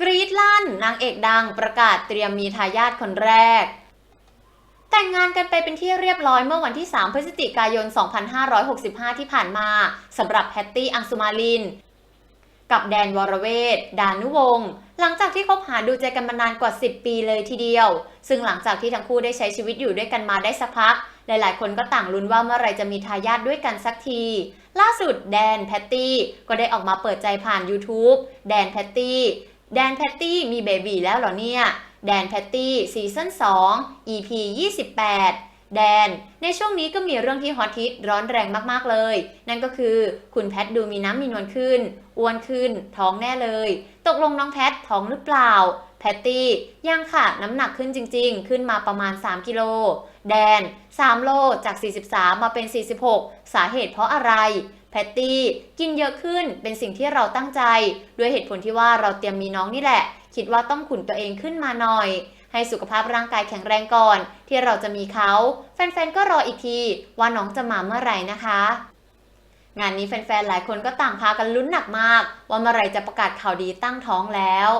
กรีดลั่นนางเอกดังประกาศเตรียมมีทายาทคนแรก แต่งงานกันไปเป็นที่เรียบร้อยเมื่อวันที่ 3 พฤศจิกายน 2565 ที่ผ่านมาสำหรับแพตตี้อังสุมาลิน กับแดนวรเวทดานุวงศ์หลังจากที่คบหาดูใจกันมานานกว่า 10 ปีเลยทีเดียว ซึ่งหลังจากที่ทั้งคู่ได้ใช้ชีวิตอยู่ด้วยกันมาได้สักพัก หลายๆ คนก็ต่างลุ้นว่าเมื่อไรจะมีทายาทด้วยกันสักที ล่าสุดแดนแพตตี้ก็ได้ออกมาเปิดใจผ่าน YouTube แดนแพตตี้ แดนแพตตี้มีเบบีแล้วเหรอเนี่ย แดนแพตตี้ซีซั่น2 EP 28 แดน ในช่วงนี้ก็มีเรื่องที่ฮอตฮิตร้อนแรงมากๆเลย นั่นก็คือคุณแพทดูมีน้ำมีนวลขึ้น อ้วนขึ้น ท้องแน่เลย ตกลงน้องแพทท้องหรือเปล่า แพตตี้ยังค่ะน้ำหนักขึ้นจริง ๆ ขึ้นมาประมาณ 3 กิโล แดน 3 โลจาก 43 มาเป็น 46 สาเหตุเพราะอะไรแพตตี้กินเยอะขึ้นเป็นสิ่งที่เราตั้งใจ ด้วยเหตุผลที่ว่าเราเตรียมมีน้องนี่แหละ คิดว่าต้องขุนตัวเองขึ้นมาหน่อย ให้สุขภาพร่างกายแข็งแรงก่อน ที่เราจะมีเขา แฟนๆ ก็รออีกที ว่าน้องจะมาเมื่อไหร่นะคะ งานนี้แฟนๆ หลายคนก็ต่างพากันลุ้นหนักมาก ว่าเมื่อไหร่จะประกาศข่าวดีตั้งท้องแล้ว